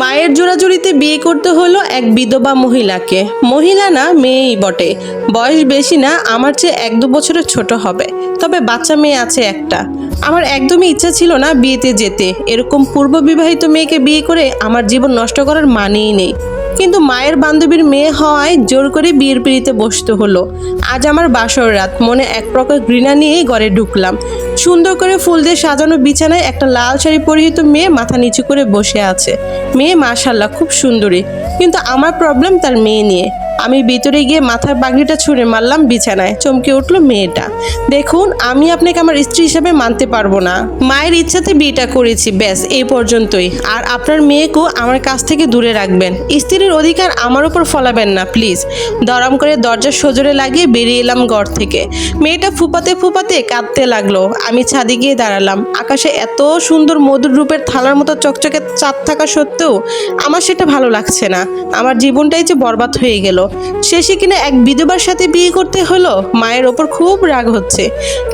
মায়ের জোড়াজুড়িতে বিয়ে করতে হলো এক বিধবা মহিলাকে। মহিলা না, মেয়েই বটে। বয়স বেশি না, আমার চেয়ে এক দু বছরের ছোট হবে। তবে বাচ্চা মেয়ে আছে একটা। আমার একদমই ইচ্ছা ছিল না বিয়েতে যেতে। এরকম পূর্ব বিবাহিত মেয়েকে বিয়ে করে আমার জীবন নষ্ট করার মানেই নেই। কিন্তু মায়ের বান্ধবীর মেয়ে হওয়ায় জোর করে বিয়ের পিড়িতে বসতে হলো। আজ আমার বাসর রাত, মনে এক প্রকার ঘৃণা নিয়েই ঘরে ঢুকলাম। সুন্দর করে ফুল দিয়ে সাজানো বিছানায় একটা লাল শাড়ি পরিহিত মেয়ে মাথা নিচু করে বসে আছে। মেয়ে মাশাল্লাহ খুব সুন্দরী। কিন্তু আমার প্রবলেম তার মেয়ে নিয়ে। আমি ভিতরে গিয়ে মাথার পাগড়িটা ছুঁড়ে মারলাম বিছানায়। চমকে উঠল মেয়েটা। দেখুন, আমি আপনাকে আমার স্ত্রী হিসেবে মানতে পারব না। মায়ের ইচ্ছাতে বিয়েটা করেছি, ব্যাস, এই পর্যন্তই। আর আপনার মেয়েকেও আমার কাছ থেকে দূরে রাখবেন। স্ত্রীর অধিকার আমার উপর ফলাবেন না, প্লিজ। দরম করে দরজার সজোরে লাগিয়ে বেরিয়ে এলাম ঘর থেকে। মেয়েটা ফুপাতে ফুপাতে কাঁদতে লাগল। আমি ছাদে গিয়ে দাঁড়ালাম। আকাশে এত সুন্দর মধুর রূপের থালার মতো চকচকে চাঁদ থাকা সত্ত্বেও আমার সেটা ভালো লাগছে না। আমার জীবনটাই যে বরবাদ হয়ে গেল। শেষে কিনা এক বিধবার সাথে বিয়ে করতে হলো। মায়ের ওপর খুব রাগ হচ্ছে।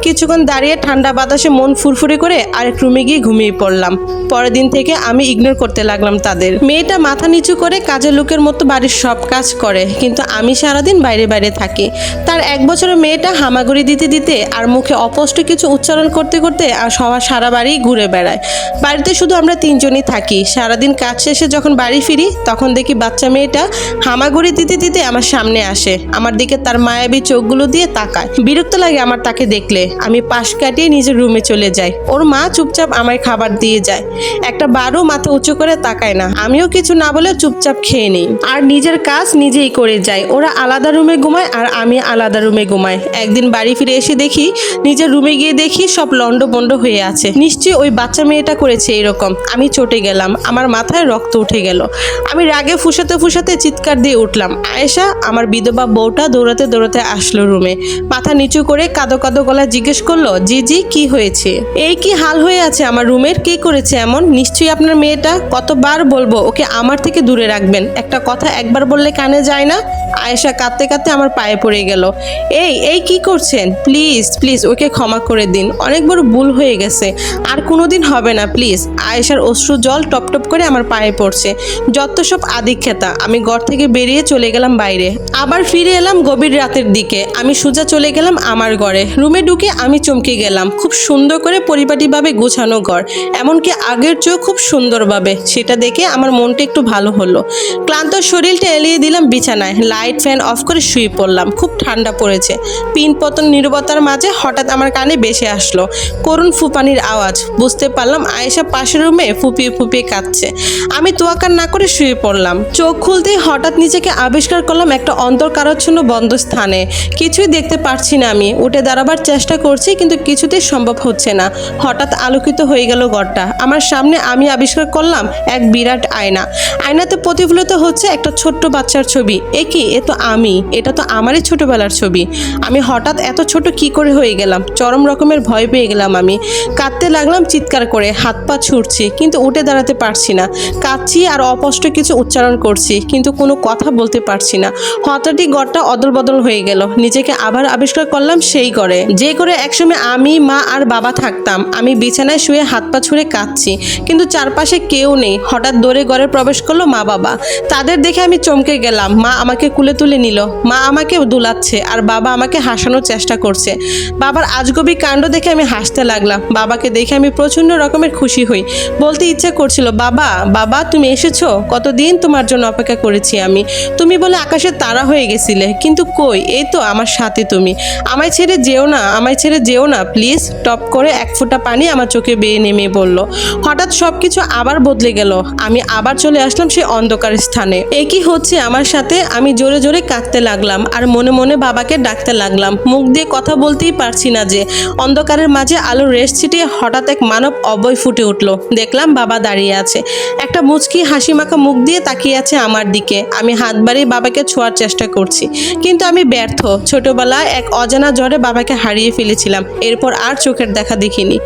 কিছুক্ষণ দাঁড়িয়ে ঠান্ডা বাতাসে মন ফুরফুরে করে আরেক রুমে গিয়ে ঘুমিয়ে পড়লাম। পরের দিন থেকে আমি ইগনোর করতে লাগলাম তাদের। মেয়েটা মাথা নিচু করে কাজের লোকের মতো বাড়ির সব কাজ করে, কিন্তু আমি সারাদিন বাইরে বাইরে থাকি। তার এক বছরের মেয়েটা হামাগুড়ি দিতে দিতে আর মুখে অপষ্ট কিছু উচ্চারণ করতে করতে আর সবার সারা বাড়ি ঘুরে বেড়ায়। বাড়িতে শুধু আমরা তিনজনই থাকি। সারাদিন কাজ শেষে যখন বাড়ি ফিরি, তখন দেখি বাচ্চা মেয়েটা হামাগুড়ি দিতে দিতে আমার সামনে আসে। আমার দিকে তার মায়াবী চোখগুলো দিয়ে তাকায়। বিরক্ত লাগে আমার তাকে দেখলে। আমি পাশ কাটিয়ে নিজের রুমে চলে যাই। ওর মা চুপচাপ আমায় খাবার দিয়ে যায়। একটা বারও মাথা উঁচু করে তাকায় না। আমিও কিছু না বলে চুপচাপ খেয়ে নিই। আর নিজের কাজ নিজেই করে যাই ওরা আলাদা রুমে ঘুমায় আর আমি আলাদা রুমে ঘুমাই। একদিন বাড়ি ফিরে এসে দেখি, নিজের রুমে গিয়ে দেখি সব লন্ড বন্ড হয়ে আছে। নিশ্চয়ই ওই বাচ্চা মেয়েটা করেছে এরকম। আমি চটে গেলাম। আমার মাথায় রক্ত উঠে গেল। আমি রাগে ফুসাতে ফুসাতে চিৎকার দিয়ে উঠলাম। আয়েশা আমার বিধবা বউটা দৌড়াতে দৌড়াতে আসলো রুমে। মাথা নিচু করে কাদো কাদো গলা জিজ্ঞেস করল, জি জি, কি হয়েছে? এই কি হাল হয়ে আছে আমার রুমের? কে করেছে এমন? নিশ্চয়ই আপনার মেয়েটা? কতবার বলব, ওকে আমার থেকে দূরে রাখবেন। একটা কথা একবার বললে কানে যায় না? আয়েশা কাঁদতে কাঁদতে আমার পায়ে পড়ে গেল। এই এই কি করছেন? প্লিজ প্লিজ, ওকে ক্ষমা করে দিন। অনেক বড় ভুল হয়ে গেছে। আর কোনোদিন হবে না, প্লিজ। আয়েশার অশ্রু জল টপ টপ করে আমার পায়ে পড়ছে। যত সব আদিক্ষেতা, আমি ঘর থেকে বেরিয়ে চলে গেলাম বাইরে। আবার ফিরে এলাম গভীর রাতের দিকে। আমি সোজা চলে গেলাম আমার ঘরে। রুমে ঢুকে আমি চমকে গেলাম। খুব সুন্দর করে পরিপাটিভাবে গোছানো ঘর। এমনকি আগের চেয়েও খুব সুন্দরভাবে। সেটা দেখে আমার মনটা একটু ভালো হলো। ক্লান্ত শরীরটা এলিয়ে দিলাম বিছানায়। লাইট ফ্যান অফ করে শুয়ে পড়লাম। খুব ঠান্ডা পড়েছে। পিন পতন নিরবতার মাঝে হঠাৎ আমার কানে বেসে আসলো। করুণ ফুপানির আওয়াজ। বুঝতে পারলাম আয়েশা পাশের রুমে ফুপিয়ে ফুপিয়ে কাঁদছে। আমি তোয়াকার না করে শুয়ে পড়লাম। চোখ খুলতেই হঠাৎ নিজেকে আবিষ্কার করলাম একটা অন্তর্কারাচ্ছন্ন বন্ধ স্থানে কিছুই দেখতে পারছি না আমি। উঠে দাঁড়াবার চেষ্টা করছি কিন্তু কিছুতেই সম্ভব হচ্ছে না। হঠাৎ আলোকিত হয়ে গেল ঘরটা। আমার সামনে আমি আবিষ্কার করলাম এক বিরাট আয়না। আয়নাতে প্রতিফলিত হচ্ছে একটা ছোট্ট বাচ্চার ছবি। এ কি? এ তো আমি, এটা তো আমারই ছোটবেলার ছবি। আমি হঠাৎ এত ছোট কি করে হয়ে গেলাম? চরম রকমের ভয় পেয়ে গেলাম আমি। কাঁদতে লাগলাম চিৎকার করে, হাত পা ছুটছি কিন্তু উঠে দাঁড়াতে পারছি না। কাঁদছি আর অপষ্ট কিছু উচ্চারণ করছি, কিন্তু কোনো কথা বলতে পারছি না। হঠাৎই গড়টা অদল বদল হয়ে গেল। নিজেকে আবার আবিষ্কার করলাম সেই ঘরে। যে করে একসময় আমি, মা আর বাবা থাকতাম, আমি বিছানায় শুয়ে হাত পা ছুঁড়ে কাঁদছি। কিন্তু চারপাশে কেউ নেই। হঠাৎ দৌড়ে ঘরে প্রবেশ করল মা বাবা তাদের দেখে আমি চমকে গেলাম। মা আমাকে কুলে তুলে নিল। মা আমাকে দুলাচ্ছে আর বাবা আমাকে হাসানোর চেষ্টা করছে। বাবার আজগবি কাণ্ড দেখে আমি হাসতে লাগলাম। বাবাকে দেখে আমি প্রচণ্ড রকমের খুশি হই। বলতে ইচ্ছে করছিল, বাবা বাবা, তুমি এসেছ? কতদিন তোমার জন্য অপেক্ষা করেছি আমি? তুমি বলে আকাশে তারা হয়ে গেছিলে। কিন্তু কই? এই তো আমার সাথে তুমি। আমায় ছেড়ে যেও না, আমায় ছেড়ে যেও না, প্লিজ। টপ করে এক ফোঁটা পানি আমার চোখে বেয়ে নেমে পড়ল। হঠাৎ সব কিছু আবার বদলে গেল। আমি আবার চলে আসলাম সেই অন্ধকার স্থানে। একই হচ্ছে আমার সাথে? আমি জোরে জোরে জোরে কাঁদতে লাগলাম আর মনে মনে বাবাকে ডাকতে লাগলাম। মুখ দিয়ে কথা বলতেই পারছি না যে, অন্ধকারের মাঝে আলোর রেশ ছিটিয়ে হঠাৎ এক মানব অবয় ফুটে উঠল। দেখলাম বাবা দাঁড়িয়ে আছে। একটা মুচকি হাসি মাখা মুখ দিয়ে তাকিয়ে আছে আমার দিকে। আমি হাত বাড়িয়ে বাবাকে ছোঁয়ার চেষ্টা করছি। কিন্তু আমি ব্যর্থ। ছোটবেলায় এক অজানা জ্বরে বাবাকে হারিয়ে ফেলেছিলাম। এরপর আর চোখের দেখা দেখিনি।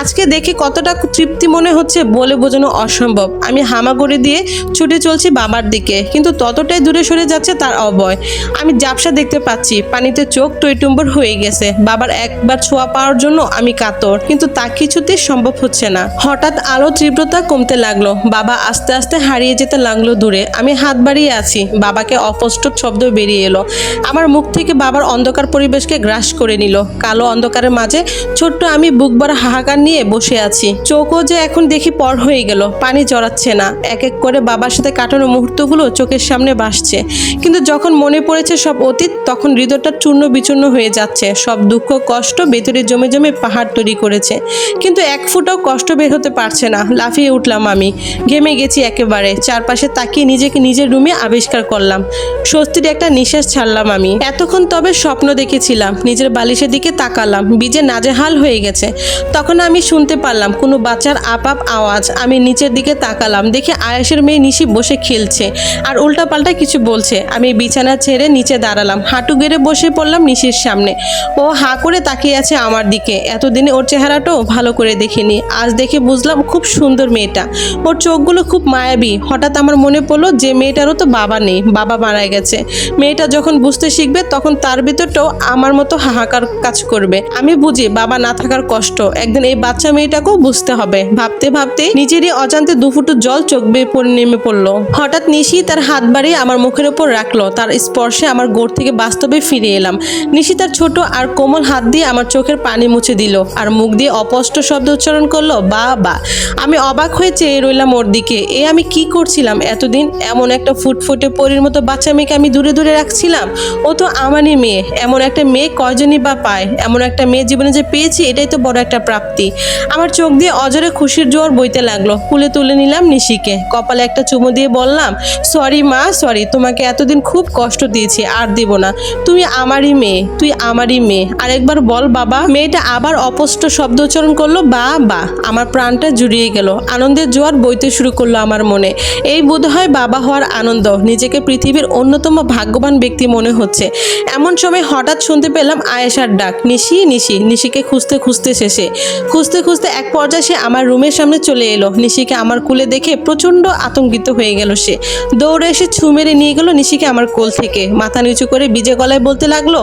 আজকে দেখে কতটা তৃপ্তি মনে হচ্ছে বলে বোঝানো অসম্ভব। আমি হামাগুড়ি দিয়ে ছুটে চলছি বাবার দিকে। কিন্তু ততটাই দূরে সরে যাচ্ছে তার অবয়। আমি জাপসা দেখতে পাচ্ছি, পানিতে চোখ টইটুম্বর হয়ে গেছে। বাবার একবার ছোঁয়া পাওয়ার জন্য আমি কাতর, কিন্তু তা কিছুতেই সম্ভব হচ্ছে না। হঠাৎ আলো তীব্রতা কমতে লাগল। বাবা আস্তে আস্তে হারিয়ে যেতে লাগল দূরে। আমি হাত বাড়িয়ে আছি। বাবাকে অস্পষ্ট শব্দ বেরিয়ে এলো। আমার মুখ থেকে বাবার অন্ধকার পরিবেশকে গ্রাস করে নিল। কালো অন্ধকারের মাঝে ছোট্ট আমি বুক ভরা হাহাকার নিয়ে বসে আছি। চোখও যে এখন দেখি পর হয়ে গেল, পানি জড়াচ্ছে না। এক এক করে বাবার সাথে কাটানো মুহূর্তগুলো চোখের সামনে ভাসছে। কিন্তু যখন মনে পড়েছে সব অতীত, তখন হৃদয়টা চূর্ণ বিচূর্ণ হয়ে যাচ্ছে। সব দুঃখ, কষ্ট ভেতরে জমে জমে পাহাড় তৈরি করেছে। কিন্তু এক ফুটাও কষ্ট বের হতে পারছে না। লাফিয়ে উঠলাম আমি। ঘেমে গেছি একেবারে। চারপাশে তাকিয়ে নিজেকে নিজের রুমে আবিষ্কার করলাম। স্বস্তির একটা নিঃশ্বাস ছাড়লাম আমি। এতক্ষণ তবে স্বপ্ন দেখেছিলাম। নিজের বালিশের দিকে তাকালাম। বীজে নাজেহাল হয়ে গেছে। তখন আমি শুনতে পারলাম, কোনো বাচ্চার আপাপ আওয়াজ। আমি নিচের দিকে তাকালাম। দেখে আয়েশের মেয়ে নিশি বসে খেলছে। আর উল্টাপাল্টা কিছু বলছে। আমি বিছানা ছেড়ে নিচে দাঁড়ালাম। হাঁটু গেড়ে বসে পড়লাম নিশির সামনে। ও হা করে তাকিয়ে আছে আমার দিকে। এতদিনে ওর চেহারাটাও ভালো করে দেখিনি। আজ দেখে বুঝলাম খুব সুন্দর মেয়েটা। ওর চোখগুলো খুব মায়াবী। হঠাৎ আমার মনে পড়ল যে মেয়েটারও তো বাবা নেই। বাবা মারা গেছে। মেয়েটা যখন বুঝতে শিখবে, তখন তার ভিতরটাও আমার মতো হাহাকার কাজ করবে। আমি বুঝি বাবা না থাকার কষ্ট। একদিন এই বাচ্চা মেয়েটাকেও বুঝতে হবে। ভাবতে ভাবতে নিজেরই অজান্তে দুফুটু জল চোখ বেয়ে নেমে পড়ল। হঠাৎ নিশি তার হাত বাড়িয়ে আমার মুখের উপর ওপর রাখল তার স্পর্শে আমার গোড় থেকে বাস্তবে ফিরে এলাম। নিশি তার ছোট আর কোমল হাত দিয়ে আমার চোখের পানি মুছে দিল আর মুখ দিয়ে অপষ্ট শব্দ উচ্চারণ করল বা বা আমি অবাক হয়ে চেয়ে রইলাম ওর দিকে। এ আমি কি করছিলাম এতদিন? এমন একটা ফুটফুটে পরির মতো বাচ্চা মেয়েকে আমি দূরে দূরে রাখছিলাম? ও তো আমারই মেয়ে। এমন একটা মেয়ে কয়জনই বা পায়? এমন একটা মেয়ে জীবনে যে পেয়েছি, এটাই তো বড় একটা প্রাপ্তি। আমার চোখ দিয়ে অজরে খুশির জোর বইতে লাগল। কুলে তুলে নিলাম নিশিকে। কপালে একটা চুমু দিয়ে বললাম, সরি মা, সরি। তোমাকে এতদিন খুব কষ্ট দিয়েছি, আর দিব না। তুমি আমারই মেয়ে, তুই আমারই মেয়ে। আরেকবার বল বাবা। মেয়েটা আবার অপষ্ট শব্দ উচ্চারণ করল, বা বা। আমার প্রাণটা জুড়িয়ে গেল। আনন্দের জোয়ার বইতে শুরু করল আমার মনে। এই বোধ হয় বাবা হওয়ার আনন্দ, নিজেকে পৃথিবীর অন্যতম ভাগ্যবান ব্যক্তি মনে হচ্ছে। এমন সময় হঠাৎ শুনতে পেলাম আয়েশার ডাক, নিশি নিশি। নিশিকে খুঁজতে খুঁজতে শেষে। খুঁজতে খুঁজতে এক পর্যায়ে সে আমার রুমের সামনে চলে এলো। নিশিকে আমার কুলে দেখে প্রচণ্ড আতঙ্কিত হয়ে গেল সে। দৌড়ে এসে ছু মেরে নিয়ে গেল নিশিকে আমার কোল থেকে। মাথা নিচু করে বিজে গলায় বলতে লাগল,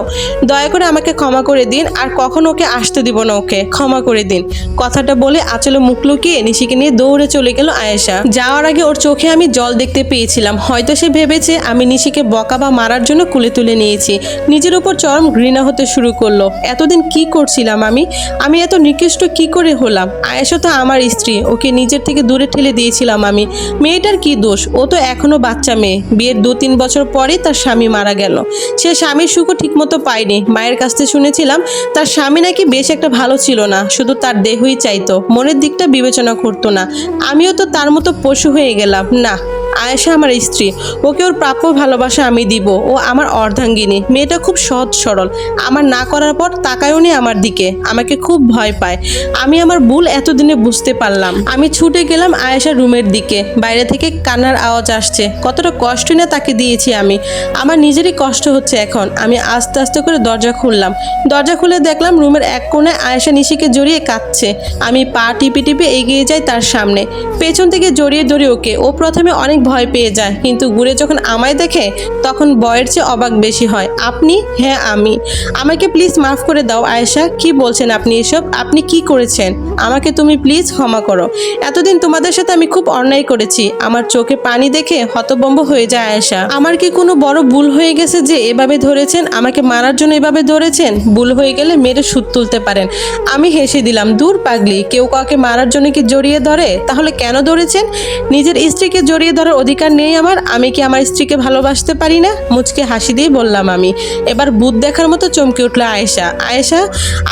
দয়া করে আমাকে ক্ষমা করে দিন, আর কখন ওকে আসতে দিব না ওকে। ক্ষমা করে দিন। কথাটা বলে আচলে মুখ লুকিয়ে নিশিকে নিয়ে দৌড়ে চলে গেল আয়েশা। যাওয়ার আগে ওর চোখে আমি জল দেখতে পেয়েছিলাম। হয়তো সে ভেবেছে আমি নিশিকে বকা বা মারার জন্য কুলে তুলে নিয়েছি। নিজের উপর চরম ঘৃণা হতে শুরু করল। এতদিন কি করছিলাম আমি? আমি এত নিকৃষ্ট কি করে হলাম? আয়েশা তো আমার স্ত্রী, ওকে নিজের থেকে দূরে ঠেলে দিয়েছিলাম আমি। মেয়েটার কি দোষ? ও তো এখনও বাচ্চা মেয়ে। বিয়ের দু তিন বছর পরেই তার স্বামী মারা গেল। সে স্বামীর সুখও ঠিকমতো পায়নি। মায়ের কাছ থেকে শুনেছিলাম, তার স্বামী নাকি বেশ একটা ভালো ছিল না, শুধু তার দেহই চাইতো। মনের দিকটা বিবেচনা করতো না। আমিও তো তার মতো পশু হয়ে গেলাম, না। আয়েশা আমার স্ত্রী। ওকে ওর প্রাপ্য ভালোবাসা আমি দিব। ও আমার অর্ধাঙ্গিনী। মেয়েটা খুব সহজ সরল। আমার না করার পর তাকায়ও নি আমার দিকে। আমাকে খুব ভয় পায়। আমি আমার ভুল এতদিনে বুঝতে পারলাম। আমি ছুটে গেলাম আয়েশার রুমের দিকে। বাইরে থেকে কান্নার আওয়াজ আসছে। কতটা কষ্ট না তাকে দিয়েছি আমি। আমার নিজেরই কষ্ট হচ্ছে এখন। আমি আস্তে আস্তে করে দরজা খুললাম। দরজা খুলে দেখলাম রুমের এক কোণে আয়েশা নিশিকে জড়িয়ে কাঁদছে। আমি পা টিপে টিপে এগিয়ে যাই তার সামনে। পেছন থেকে জড়িয়ে ধরে ওকে। ও প্রথমে অনেক ভয় পেয়ে যায়। কিন্তু ঘুরে যখন আমায় দেখে, তখন বয়ের চেয়ে অবাক বেশি হয়। আপনি? হ্যাঁ আমি। আমাকে প্লিজ মাফ করে দাও, আয়েশা। কি বলছেন আপনি এসব? আপনি কি করেছেন? আমাকে তুমি প্লিজ ক্ষমা করো। এতদিন তোমাদের সাথে আমি খুব অন্যায় করেছি। আমার চোখে পানি দেখে হতবম্ব হয়ে যায় আয়েশা। আমার কি কোনো বড় ভুল হয়ে গেছে যে এভাবে ধরেছেন? আমাকে মারার জন্য এভাবে ধরেছেন? ভুল হয়ে গেলে মেরে সুদ তুলতে পারেন। আমি হেসে দিলাম, দূর পাগলি, কেউ কাউকে মারার জন্য কি জড়িয়ে ধরে? তাহলে কেন ধরেছেন? নিজের স্ত্রীকে জড়িয়ে ধরার অধিকার নেই আমার। আমি কি আমার স্ত্রীকে ভালোবাসতে পারি না? মুচকে হাসি দিয়ে বললাম আমি। এবার বুধ দেখার মতো চমকে উঠল আয়েশা। আয়েশা,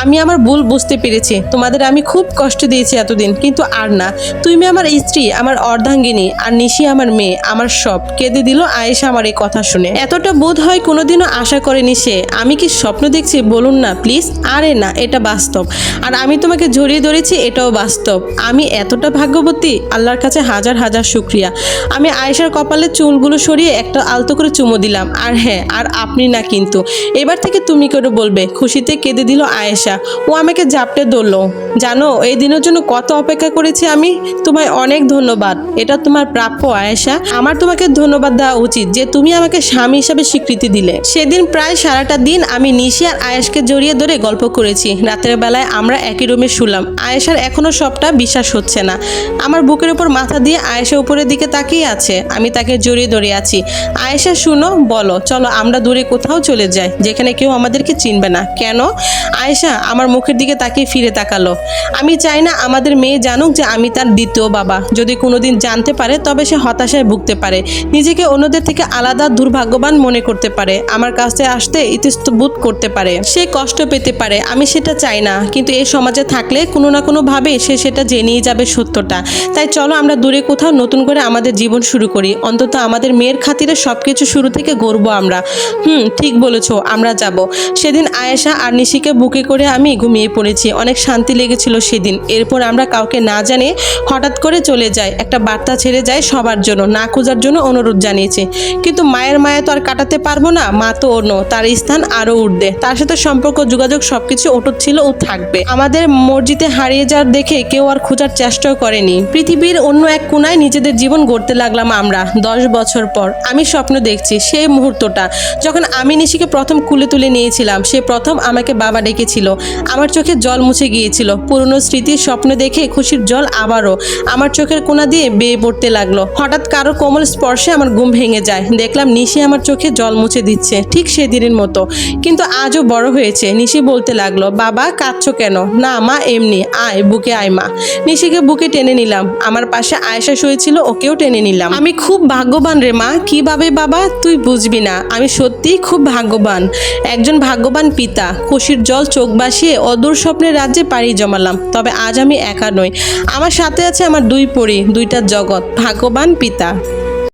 আমি আমার ভুল বুঝতে পেরেছি। তোমাদের আমি খুব কষ্ট দিয়েছি এতদিন, কিন্তু আর না। তুমি আমার স্ত্রী, আমার অর্ধাঙ্গিনী, আর নিশি আমার মেয়ে, আমার সব। কেঁদে দিল আয়েশা আমার এই কথা শুনে। এতটা বোধ হয় কোনোদিনও আশা করেনি সে। আমি কি স্বপ্ন দেখছি? বলুন না, প্লিজ। আরে না, এটা বাস্তব। আর আমি তোমাকে জড়িয়ে ধরেছি, এটাও বাস্তব। আমি এতটা ভাগ্যবতী? আল্লাহর কাছে হাজার হাজার শুক্রিয়া। আমি আমি আয়েশার কপালে চুলগুলো সরিয়ে একটা আলতো করে চুমো দিলাম। আর হ্যাঁ আর আপনি না কিন্তু। এবার থেকে তুমি করে বলবে, খুশিতে কেঁদে দিল আয়েশা। ও আমাকে জাপটে ধরলো। জানো, এই দিনের জন্য কত অপেক্ষা করেছি আমি? তোমায় অনেক ধন্যবাদ। এটা তোমার প্রাপ্য আয়েশা। আমার তোমাকে ধন্যবাদ দেওয়া উচিত যে তুমি আমাকে স্বামী হিসাবে স্বীকৃতি দিলে। সেদিন প্রায় সারাটা দিন আমি নিশি আর আয়েশকে জড়িয়ে ধরে গল্প করেছি। রাতের বেলায় আমরা একই রুমে শুলাম। আয়েশার এখনও সবটা বিশ্বাস হচ্ছে না। আমার বুকের উপর মাথা দিয়ে আয়েশা উপরের দিকে তাকিয়ে আছে। আমি তাকে জড়িয়ে ধরে আছি। আয়েশা, শুনো, বলো, চলো, আমরা দূরে কোথাও চলে যাই, যেখানে কেউ আমাদেরকে চিনবে না। কেন? আয়েশা, আমার মুখের দিকে তাকিয়ে ফিরে তাকালো। আমি চাই না আমাদের মেয়ে জানুক যে আমি তার দ্বিতীয় বাবা। যদি কোনোদিন জানতে পারে, তবে সে হতাশায় ভুগতে পারে। নিজেকে অন্যদের থেকে আলাদা দুর্ভাগ্যবান মনে করতে পারে। আমার কাছে আসতে ইতস্তবোধ করতে পারে। সে কষ্ট পেতে পারে, আমি সেটা চাই না। কিন্তু এই সমাজে থাকলে কোনো না কোনোভাবে সে সেটা জেনেই যাবে সত্যটা। তাই চলো, আমরা দূরে কোথাও নতুন করে আমাদের জীবন শুরু করি। অন্তত আমাদের মেয়ের খাতিরে সব কিছু শুরু থেকে গড়বো আমরা। হুম, ঠিক বলেছ, আমরা যাব। সেদিন আয়েশা আর নিশিকে বুকে করে আমি ঘুমিয়ে পড়েছি। অনেক শান্তি লেগেছিল সেদিন। এরপর আমরা কাউকে না জানে হঠাৎ করে চলে যাই। একটা বার্তা ছেড়ে যায় সবার জন্য, না খোঁজার জন্য অনুরোধ জানিয়েছে। কিন্তু মায়ের মায়া তো আর কাটাতে পারব না, মা তো অন্য। তার স্থান আরও উঠবে তার সাথে সম্পর্ক, যোগাযোগ সবকিছু অটুট ছিল ও থাকবে। আমাদের মসজিদে হারিয়ে যাওয়ার দেখে কেউ আর খোঁজার চেষ্টাও করেনি। পৃথিবীর অন্য এক কোনায় নিজেদের জীবন গড়তে লাগলাম আমরা দশ বছর পর। আমি স্বপ্ন দেখছি সেই মুহূর্তটা। যখন আমি নিশিকে প্রথম কুলে তুলে নিয়েছিলাম, সে প্রথম আমাকে বাবা ডেকেছিল। আমার চোখে জল মুছে গিয়েছিল। পুরনো স্মৃতির স্বপ্ন দেখে খুশির জল আবারও আমার চোখের কোনা দিয়ে বেয়ে পড়তে লাগল। হঠাৎ কারও কোমল স্পর্শে আমার ঘুম ভেঙে যায়। দেখলাম নিশি আমার চোখে জল মুছে দিচ্ছে, ঠিক সেদিনের মতো। কিন্তু আজও বড় হয়েছে। নিশি বলতে লাগল, বাবা, কাঁদছো কেন? না মা, এমনি। আয়, বুকে আয় মা। নিশিকে বুকে টেনে নিলাম। আমার পাশে আয়েশা শুয়েছিল, ওকেও টেনে নিলাম। আমি খুব ভাগ্যবান রে মা, কীভাবে বাবা? তুই বুঝবি না, আমি সত্যিই খুব ভাগ্যবান। একজন ভাগ্যবান পিতা, খুশির জল চোখ বাসিয়ে অদূর স্বপ্নের রাজ্যে পাড়ি জমালাম, তবে আজ আমি একা নই। আমার সাথে আছে আমার দুই পরি, দুইটা জগৎ, ভাগ্যবান পিতা।